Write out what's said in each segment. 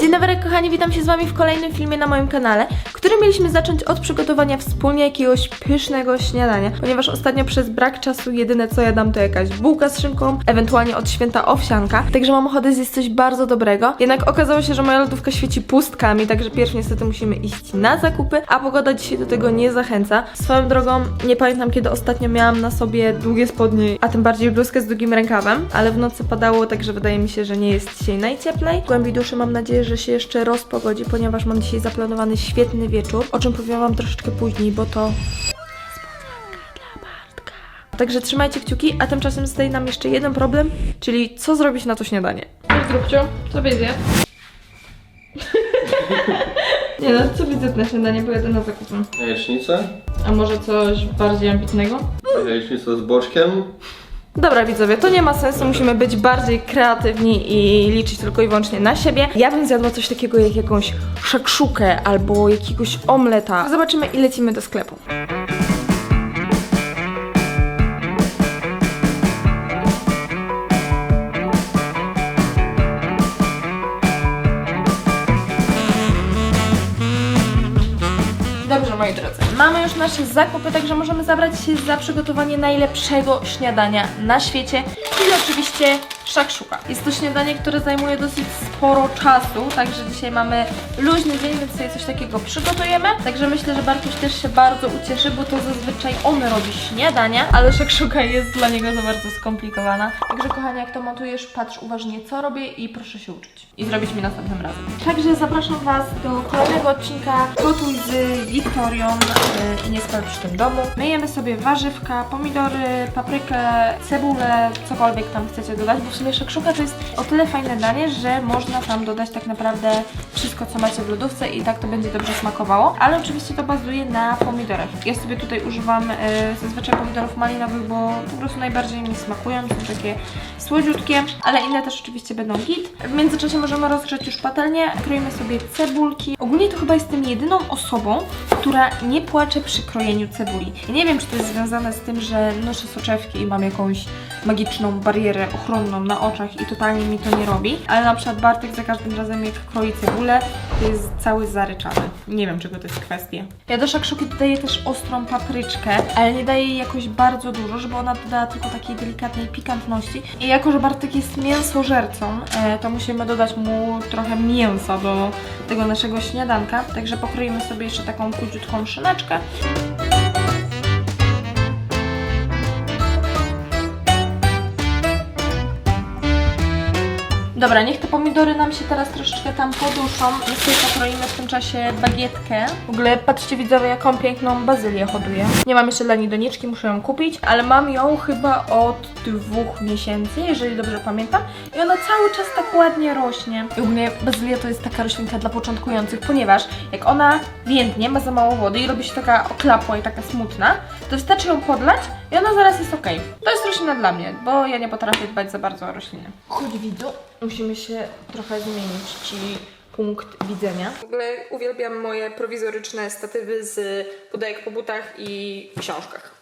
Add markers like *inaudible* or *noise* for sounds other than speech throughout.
Dzień dobry kochani, witam się z wami w kolejnym filmie na moim kanale, którym mieliśmy zacząć od przygotowania wspólnie jakiegoś pysznego śniadania, ponieważ ostatnio przez brak czasu jedyne co jadam to jakaś bułka z szynką, ewentualnie od święta owsianka, także mam ochotę zjeść coś bardzo dobrego. Jednak okazało się, że moja lodówka świeci pustkami, także pierw niestety musimy iść na zakupy, a pogoda dzisiaj do tego nie zachęca. Swoją drogą, nie pamiętam kiedy ostatnio miałam na sobie długie spodnie, a tym bardziej bluzkę z długim rękawem, ale w nocy padało, także wydaje mi się, że nie jest dzisiaj najcieplej. W głębi duszy mam nadzieję, że się jeszcze rozpogodzi, ponieważ mam dzisiaj zaplanowany świetny wieczór, o czym powiem Wam troszeczkę później, bo to Także trzymajcie kciuki, a tymczasem stoi nam jeszcze jeden problem, czyli co zrobić na to śniadanie. Cześć Grubciu, co wiedzę? *laughs* Nie no, co widzę na śniadanie, bo jadę na zakupy. Jajecznicę, A może coś bardziej ambitnego? jajecznicę z boczkiem, Dobra widzowie, to nie ma sensu, musimy być bardziej kreatywni i liczyć tylko i wyłącznie na siebie. Ja bym zjadła coś takiego jak jakąś szakszukę albo jakiegoś omleta. Zobaczymy i lecimy do sklepu. Mamy już nasze zakupy, także możemy zabrać się za przygotowanie najlepszego śniadania na świecie, czyli oczywiście szakszuka. Jest to śniadanie, które zajmuje dosyć sporo czasu, także dzisiaj mamy luźny dzień, więc sobie coś takiego przygotujemy. Także myślę, że Bartuś też się bardzo ucieszy, bo to zazwyczaj on robi śniadania, ale szakszuka jest dla niego za bardzo skomplikowana. Także kochani, jak to montujesz, patrz uważnie co robię i proszę się uczyć. I zrobić mi następnym razem. Także zapraszam Was do kolejnego odcinka Gotuj z Wiktorią yy, i nie spal przy tym domu. Myjemy sobie warzywka, pomidory, paprykę, cebulę, cokolwiek tam chcecie dodać, bo w sumie szakszuka to jest o tyle fajne danie, że można tam dodać tak naprawdę wszystko, co macie w lodówce i tak to będzie dobrze smakowało, ale oczywiście to bazuje na pomidorach. Ja sobie tutaj używam yy, zazwyczaj pomidorów malinowych, bo po prostu najbardziej mi smakują, są takie słodziutkie, ale inne też oczywiście będą git. W międzyczasie możemy rozgrzać już patelnię, kroimy sobie cebulki. Ogólnie to chyba jestem jedyną osobą, która nie płacze przy krojeniu cebuli. Nie wiem, czy to jest związane z tym, że noszę soczewki i mam jakąś magiczną barierę ochronną na oczach i totalnie mi to nie robi, ale na przykład Bartek za każdym razem jak kroi cebulę, to jest cały zaryczany. Nie wiem, czego to jest kwestia. Ja do szakszuki dodaję też ostrą papryczkę, ale nie daję jej jakoś bardzo dużo, żeby ona dodała tylko takiej delikatnej pikantności. I jako, że Bartek jest mięsożercą, e, to musimy dodać mu trochę mięsa do tego naszego śniadanka. Także pokroimy sobie jeszcze taką króciutką szyneczkę. Dobra, niech te pomidory nam się teraz troszeczkę tam poduszą. My sobie pokroimy w tym czasie bagietkę. W ogóle patrzcie widzowie, jaką piękną bazylię hoduję. Nie mam jeszcze dla niej doniczki, muszę ją kupić, ale mam ją chyba od dwóch miesięcy, jeżeli dobrze pamiętam. I ona cały czas tak ładnie rośnie. I u mnie bazylia to jest taka roślinka dla początkujących, ponieważ jak ona więdnie, ma za mało wody i robi się taka oklapła i taka smutna, wystarczy ją podlać i ona zaraz jest ok. To jest roślina dla mnie, bo ja nie potrafię dbać za bardzo o rośliny. Chodź widzu, musimy się trochę zmienić ci punkt widzenia. W ogóle uwielbiam moje prowizoryczne statywy z pudełek po butach i książkach.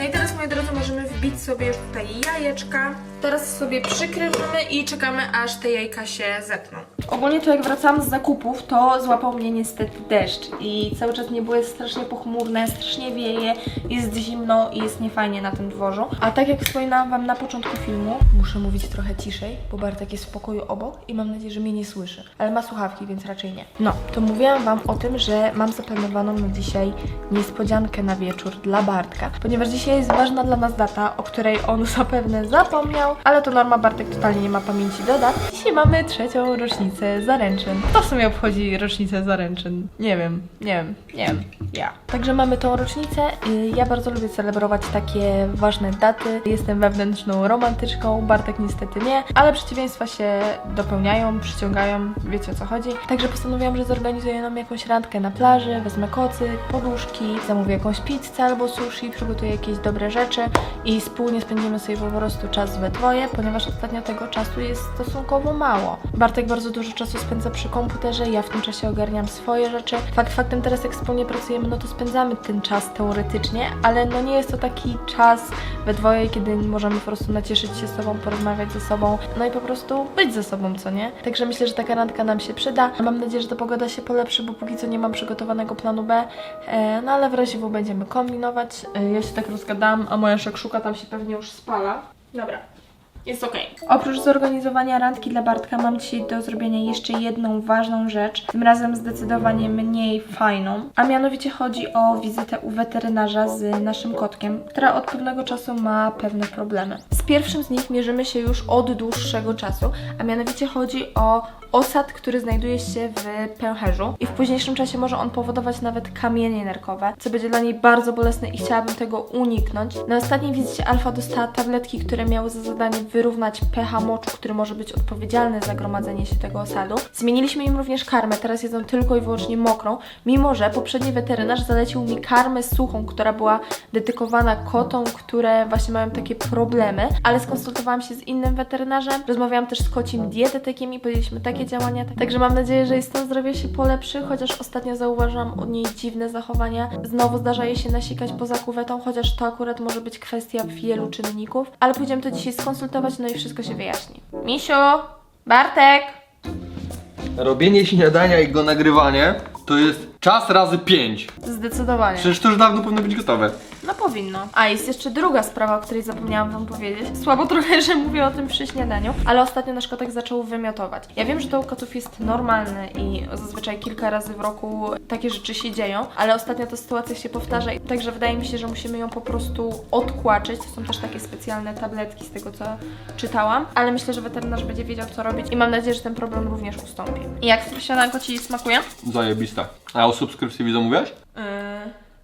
No i teraz, moi drodzy, możemy wbić sobie już tutaj jajeczka. Teraz sobie przykrywamy i czekamy, aż te jajka się zetną. Ogólnie to jak wracałam z zakupów, to złapał mnie niestety deszcz i cały czas niebo jest strasznie pochmurne, strasznie wieje, jest zimno i jest niefajnie na tym dworzu. A tak jak wspominałam Wam na początku filmu, muszę mówić trochę ciszej, bo Bartek jest w pokoju obok i mam nadzieję, że mnie nie słyszy. Ale ma słuchawki, więc raczej nie. No, to mówiłam Wam o tym, że mam zaplanowaną na dzisiaj niespodziankę na wieczór dla Bartka, ponieważ dzisiaj jest ważna dla nas data, o której on *laughs* zapewne zapomniał, ale to norma, Bartek totalnie nie ma pamięci do dat. Dzisiaj mamy trzecią rocznicę zaręczyn. Kto w sumie obchodzi rocznicę zaręczyn? Nie wiem, nie wiem, nie wiem. Ja. Także mamy tą rocznicę. Ja bardzo lubię celebrować takie ważne daty. Jestem wewnętrzną romantyczką, Bartek niestety nie, ale przeciwieństwa się dopełniają, przyciągają, wiecie o co chodzi. Także postanowiłam, że zorganizuję nam jakąś randkę na plaży, wezmę kocyk, poduszki, zamówię jakąś pizzę albo sushi, przygotuję jakieś dobre rzeczy i wspólnie spędzimy sobie po prostu czas we dwoje, ponieważ ostatnio tego czasu jest stosunkowo mało. Bartek bardzo dużo czasu spędza przy komputerze, ja w tym czasie ogarniam swoje rzeczy. Fakt faktem teraz jak wspólnie pracujemy, no to spędzamy ten czas teoretycznie, ale no nie jest to taki czas we dwoje, kiedy możemy po prostu nacieszyć się sobą, porozmawiać ze sobą, no i po prostu być ze sobą, co nie? Także myślę, że taka randka nam się przyda. Mam nadzieję, że ta pogoda się polepszy, bo póki co nie mam przygotowanego planu B, e, no ale w razie W będziemy kombinować. E, ja się tak rozgadałam, a moja szakszuka tam się pewnie już spala. Dobra. Jest okej. Oprócz zorganizowania randki dla Bartka mam dzisiaj do zrobienia jeszcze jedną ważną rzecz, tym razem zdecydowanie mniej fajną, a mianowicie chodzi o wizytę u weterynarza z naszym kotkiem, która od pewnego czasu ma pewne problemy. Z pierwszym z nich mierzymy się już od dłuższego czasu, a mianowicie chodzi o osad, który znajduje się w pęcherzu i w późniejszym czasie może on powodować nawet kamienie nerkowe, co będzie dla niej bardzo bolesne i chciałabym tego uniknąć. Na ostatniej wizycie Alfa dostała tabletki, które miały za zadanie wyrównać pH moczu, który może być odpowiedzialny za gromadzenie się tego osadu. Zmieniliśmy im również karmę, teraz jedzą tylko i wyłącznie mokrą, mimo że poprzedni weterynarz zalecił mi karmę suchą, która była dedykowana kotom, które właśnie mają takie problemy, ale skonsultowałam się z innym weterynarzem, rozmawiałam też z kocim dietetykiem i podjęliśmy takie działania, także mam nadzieję, że jej stan zdrowia się polepszy, chociaż ostatnio zauważyłam od niej dziwne zachowania. Znowu zdarza jej się nasikać poza kuwetą, chociaż to akurat może być kwestia wielu czynników, ale pójdziemy to dzisiaj skonsultować, no i wszystko się wyjaśni. Misiu! Bartek! Robienie śniadania i go nagrywanie to jest czas razy pięć. Zdecydowanie. Przecież to już dawno powinno być gotowe. No powinno. A jest jeszcze druga sprawa, o której zapomniałam Wam powiedzieć. Słabo trochę, że mówię o tym przy śniadaniu, ale ostatnio nasz kotek zaczął wymiotować. Ja wiem, że to u kotów jest normalne i zazwyczaj kilka razy w roku takie rzeczy się dzieją, ale ostatnio ta sytuacja się powtarza, także wydaje mi się, że musimy ją po prostu odkłaczyć. To są też takie specjalne tabletki z tego, co czytałam, ale myślę, że weterynarz będzie wiedział, co robić i mam nadzieję, że ten problem również ustąpi. I jak śniadanko Ci smakuje? Zajebista. A o subskrypcji widzą mówiłaś? Yy,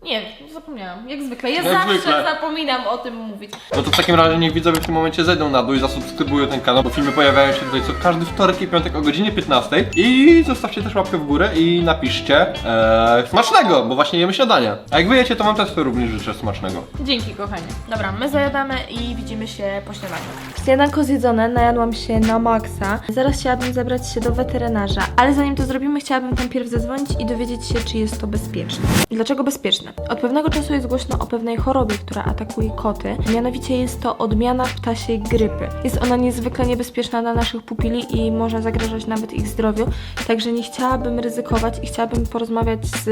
nie, zapomniałam. Jak zwykle. Ja Jak zawsze zwykle. zapominam o tym mówić. No to w takim razie niech widzowie w tym momencie zejdą na dół i zasubskrybują ten kanał, bo filmy pojawiają się tutaj co każdy wtorek i piątek o godzinie 15 i zostawcie też łapkę w górę i napiszcie ee, smacznego, bo właśnie jemy śniadania. A jak wyjecie, to wam też również życzę smacznego. Dzięki, kochanie. Dobra, my zajadamy i widzimy się po śniadaniu. Śniadanko zjedzone, najadłam się na maksa. Zaraz chciałabym zabrać się do weterynarza, ale zanim to zrobimy, chciałabym tam pierw zadzwonić i dowiedzieć się, czy jest to bezpieczne. Dlaczego bezpieczne? Od pewnego czasu jest głośno o pewnej chorobie, która atakuje koty. Mianowicie jest to odmiana ptasiej grypy. Jest ona niezwykle niebezpieczna dla naszych pupili i może zagrażać nawet ich zdrowiu. Także nie chciałabym ryzykować i chciałabym porozmawiać z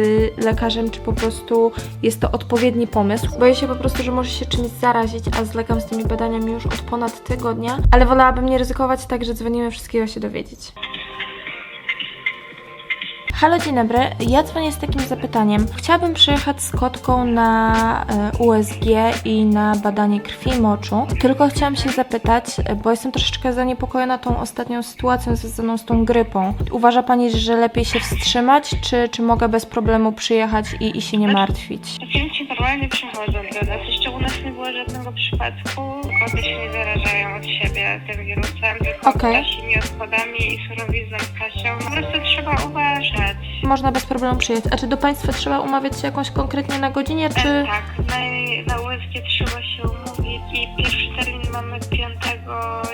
lekarzem, czy po prostu jest to odpowiedni pomysł. Boję się po prostu, że może się czymś zarazić, a zlegam z tymi badaniami już od ponad tygodnia, ale wolałabym nie ryzykować, także dzwonimy wszystkiego się dowiedzieć. Halo, dzień dobry. Ja dzwonię z takim zapytaniem. Chciałabym przyjechać z kotką na e, USG i na badanie krwi i moczu. Tylko chciałam się zapytać, e, bo jestem troszeczkę zaniepokojona tą ostatnią sytuacją związaną z tą grypą. Uważa Pani, że lepiej się wstrzymać, czy, czy mogę bez problemu przyjechać i, i się nie martwić? Pacjenci normalnie przychodzą do nas. Jeszcze u nas nie było żadnego przypadku. Koty się nie zarażają od siebie tym wirusem, tylko Okej. ptasimi odchodami i surowizną ptasią. Po prostu trzeba uważać. Można bez problemu przyjechać. A czy do Państwa trzeba umawiać się jakąś konkretnie na godzinie, czy... E, Tak, na, na USG trzeba się umówić i pierwszy termin mamy 5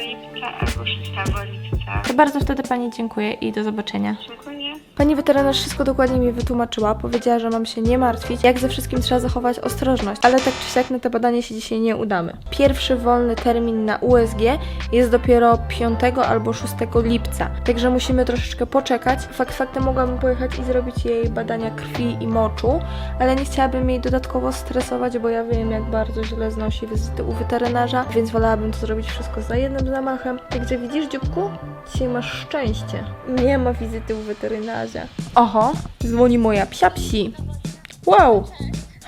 lipca albo 6 lipca. To bardzo wtedy Pani dziękuję i do zobaczenia. Dziękuję. Pani weterynarz wszystko dokładnie mi wytłumaczyła. Powiedziała, że mam się nie martwić. Jak ze wszystkim trzeba zachować ostrożność. Ale tak czy siak na to badanie się dzisiaj nie udamy. Pierwszy wolny termin na USG jest dopiero 5 albo 6 lipca. Także musimy troszeczkę poczekać. Fakt faktem mogłabym pojechać i zrobić jej badania krwi i moczu, ale nie chciałabym jej dodatkowo stresować, bo ja wiem, jak bardzo źle znosi wizyty u weterynarza, więc wolałabym to zrobić wszystko za jednym zamachem. Także widzisz, dzióbku? Dzisiaj masz szczęście. Nie ma wizyty u weterynarza. Oho, dzwoni moja psia psi. Wow!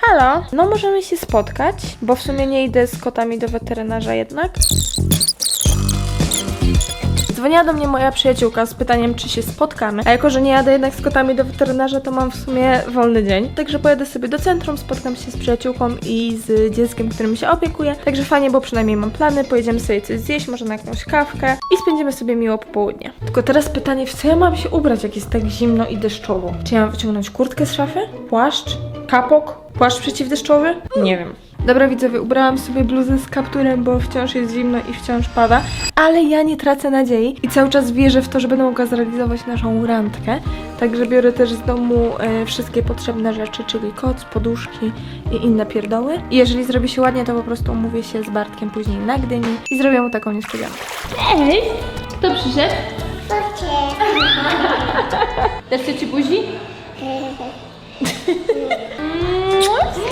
Halo, no możemy się spotkać, bo w sumie nie idę z kotami do weterynarza jednak. Dzwoniła do mnie moja przyjaciółka z pytaniem, czy się spotkamy. A jako, że nie jadę jednak z kotami do weterynarza, to mam w sumie wolny dzień. Także pojadę sobie do centrum, spotkam się z przyjaciółką i z dzieckiem, którym się opiekuję. Także fajnie, bo przynajmniej mam plany. Pojedziemy sobie coś zjeść, może na jakąś kawkę i spędzimy sobie miło popołudnie. Tylko teraz pytanie, w co ja mam się ubrać, jak jest tak zimno i deszczowo? Czy ja mam wyciągnąć kurtkę z szafy? Płaszcz? Kapok? Płaszcz przeciwdeszczowy? Nie wiem. Dobra widzowie, ubrałam sobie bluzę z kapturem, bo wciąż jest zimno i wciąż pada, ale ja nie tracę nadziei i cały czas wierzę w to, że będę mogła zrealizować naszą randkę. Także biorę też z domu e, wszystkie potrzebne rzeczy, czyli koc, poduszki i inne pierdoły. I jeżeli zrobi się ładnie, to po prostu umówię się z Bartkiem później na Gdyni i zrobię mu taką niespodziankę. Ej, kto przyszedł? Też chce ci buzi? *laughs*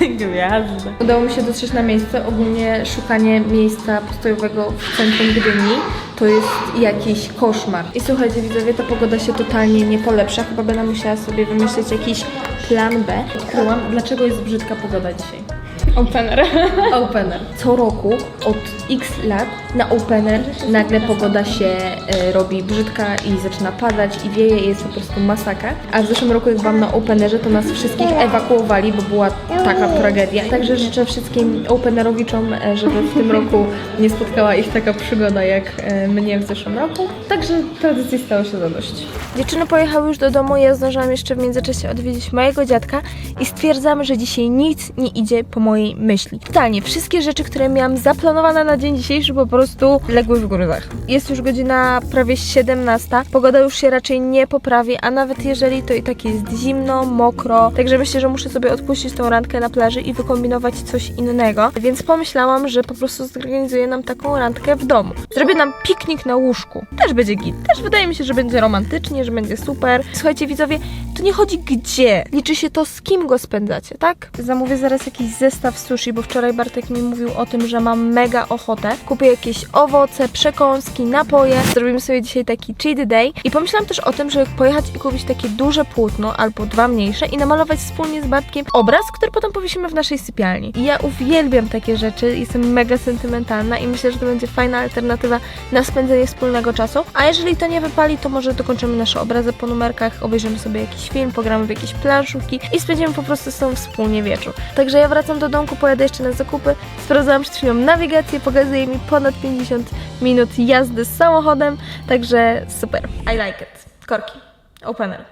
Gwiazda. Udało mi się dotrzeć na miejsce. Ogólnie szukanie miejsca postojowego w centrum Gdyni to jest jakiś koszmar. I słuchajcie, widzowie, ta pogoda się totalnie nie polepsza. Chyba będę musiała sobie wymyślić jakiś plan B. Odkryłam, dlaczego jest brzydka pogoda dzisiaj. Opener. *laughs* Opener. Co roku od x lat na opener nagle pogoda się e, robi brzydka i zaczyna padać i wieje i jest po prostu masakra. A w zeszłym roku jak byłam na openerze, to nas wszystkich ewakuowali, bo była taka tragedia. Także życzę wszystkim openerowiczom, e, żeby w tym roku nie spotkała ich taka przygoda jak e, mnie w zeszłym roku. Także tradycji stało się zadość. Dziewczyny pojechały już do domu, ja zdążyłam jeszcze w międzyczasie odwiedzić mojego dziadka i stwierdzam, że dzisiaj nic nie idzie po mojej myśli. Totalnie, wszystkie rzeczy, które miałam zaplanowane na dzień dzisiejszy po prostu legły w gruzach. Jest już godzina prawie 17, pogoda już się raczej nie poprawi, a nawet jeżeli to i tak jest zimno, mokro, także myślę, że muszę sobie odpuścić tą randkę na plaży i wykombinować coś innego, więc pomyślałam, że po prostu zorganizuję nam taką randkę w domu. Zrobię nam piknik na łóżku. Też będzie git. Też wydaje mi się, że będzie romantycznie, że będzie super. Słuchajcie, widzowie, tu nie chodzi gdzie. Liczy się to, z kim go spędzacie, tak? Zamówię zaraz jakiś zestaw sushi, bo wczoraj Bartek mi mówił o tym, że mam mega ochotę. Kupię jakieś owoce, przekąski, napoje. Zrobimy sobie dzisiaj taki cheat day. I pomyślałam też o tym, żeby pojechać i kupić takie duże płótno albo dwa mniejsze i namalować wspólnie z Bartkiem obraz, który potem powiesimy w naszej sypialni. I ja uwielbiam takie rzeczy, jestem mega sentymentalna i myślę, że to będzie fajna alternatywa na spędzenie wspólnego czasu. A jeżeli to nie wypali, to może dokończymy nasze obrazy po numerkach, obejrzymy sobie jakiś film, pogramy w jakieś planszówki i spędzimy po prostu z sobą wspólnie wieczór. Także ja wracam do domku, pojadę jeszcze na zakupy, sprawdzałam przed chwilą nawigację, pokazuje mi ponad 50 minut jazdy z samochodem, także super. I like it. Korki. Opener.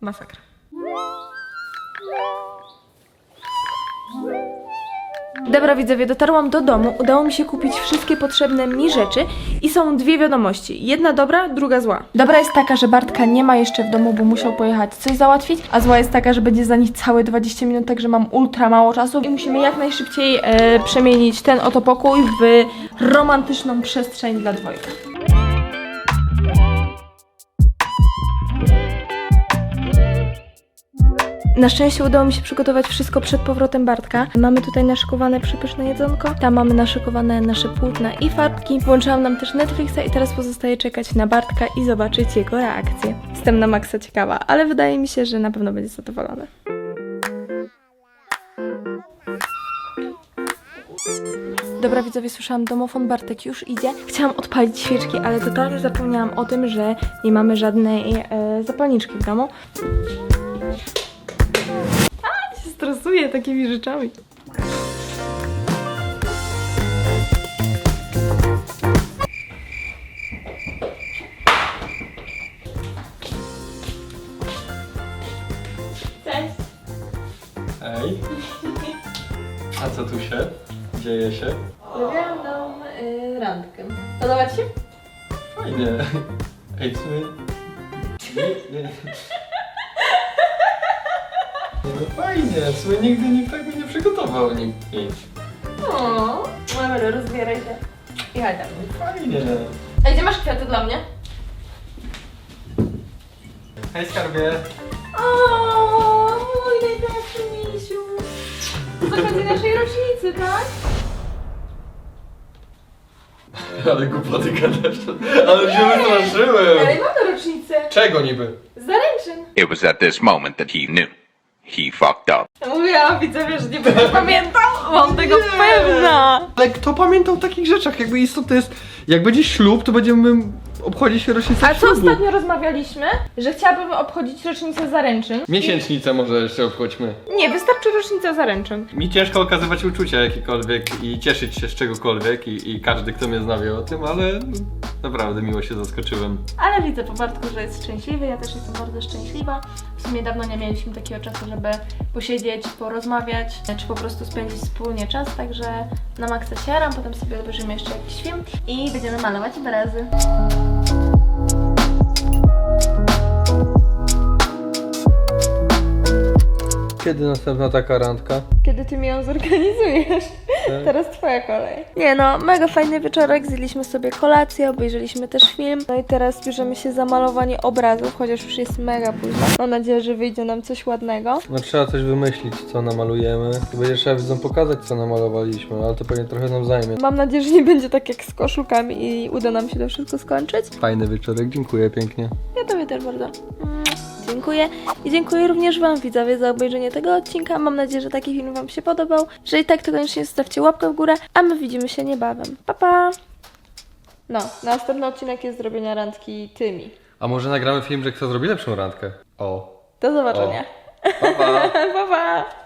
Masakra. Dobra widzowie, dotarłam do domu, udało mi się kupić wszystkie potrzebne mi rzeczy i są dwie wiadomości. Jedna dobra, druga zła. Dobra jest taka, że Bartka nie ma jeszcze w domu, bo musiał pojechać coś załatwić, a zła jest taka, że będzie za nich całe 20 minut, także mam ultra mało czasu i musimy jak najszybciej e, przemienić ten oto pokój w romantyczną przestrzeń dla dwojga. Na szczęście udało mi się przygotować wszystko przed powrotem Bartka. Mamy tutaj naszykowane przepyszne jedzonko, tam mamy naszykowane nasze płótna i farbki. Włączyłam nam też Netflixa i teraz pozostaje czekać na Bartka i zobaczyć jego reakcję. Jestem na maksa ciekawa, ale wydaje mi się, że na pewno będzie zadowolony. Dobra widzowie, słyszałam domofon, Bartek już idzie. Chciałam odpalić świeczki, ale totalnie zapomniałam o tym, że nie mamy żadnej e, zapalniczki w domu. Się stresuję takimi rzeczami. O, dobra, rozbieraj się. I chodź tam. Fajnie. Ej, gdzie masz kwiaty dla mnie? Hej skarbie. O, mój najlepszy misiu. Z okazji *laughs* naszej rocznicy, tak? Ale głupoty gadasz. Ale się wystraszyłem. Ale mamy rocznicę. Czego niby? Zaręczyn. It was at this moment that he knew. He fucked up. Mówiłam widzowie, że nie będę pamiętał. Mam tego pewna. Ale kto pamiętał o takich rzeczach? Jakby istotne jest, jak będzie ślub, to będziemy obchodzić rocznicę A co ślubu. ostatnio rozmawialiśmy? Że chciałabym obchodzić rocznicę zaręczyn. Miesięcznicę może jeszcze obchodźmy. Nie, wystarczy rocznica zaręczyn. Mi ciężko okazywać uczucia jakiekolwiek i cieszyć się z czegokolwiek i, i każdy, kto mnie zna wie o tym, ale Naprawdę miło się zaskoczyłem. Ale widzę po Bartku, że jest szczęśliwy, ja też jestem bardzo szczęśliwa. W sumie dawno nie mieliśmy takiego czasu, żeby posiedzieć, porozmawiać, czy po prostu spędzić wspólnie czas, także na maksa się jaram, potem sobie obejrzymy jeszcze jakiś film i będziemy malować obrazy. Kiedy następna taka randka? Kiedy ty mi ją zorganizujesz? *laughs* Teraz twoja kolej. Nie no, mega fajny wieczorek, zjedliśmy sobie kolację, obejrzeliśmy też film. No i teraz bierzemy się za malowanie obrazów, chociaż już jest mega późno. Mam nadzieję, że wyjdzie nam coś ładnego. No trzeba coś wymyślić, co namalujemy. I będzie trzeba widzom pokazać, co namalowaliśmy, ale to pewnie trochę nam zajmie. Mam nadzieję, że nie będzie tak jak z koszulkami i uda nam się to wszystko skończyć. Fajny wieczorek, dziękuję pięknie. Ja Tobie też bardzo. Mm, Dziękuję. I dziękuję również Wam, widzowie, za obejrzenie tego odcinka. Mam nadzieję, że taki film Wam się podobał. Jeżeli tak, to koniecznie zostawcie łapkę w górę, a my widzimy się niebawem. Pa, pa! No, następny odcinek jest zrobienia randki tymi. A może nagramy film, że kto zrobi lepszą randkę? O. Do zobaczenia. Pa, pa. *laughs* pa, pa!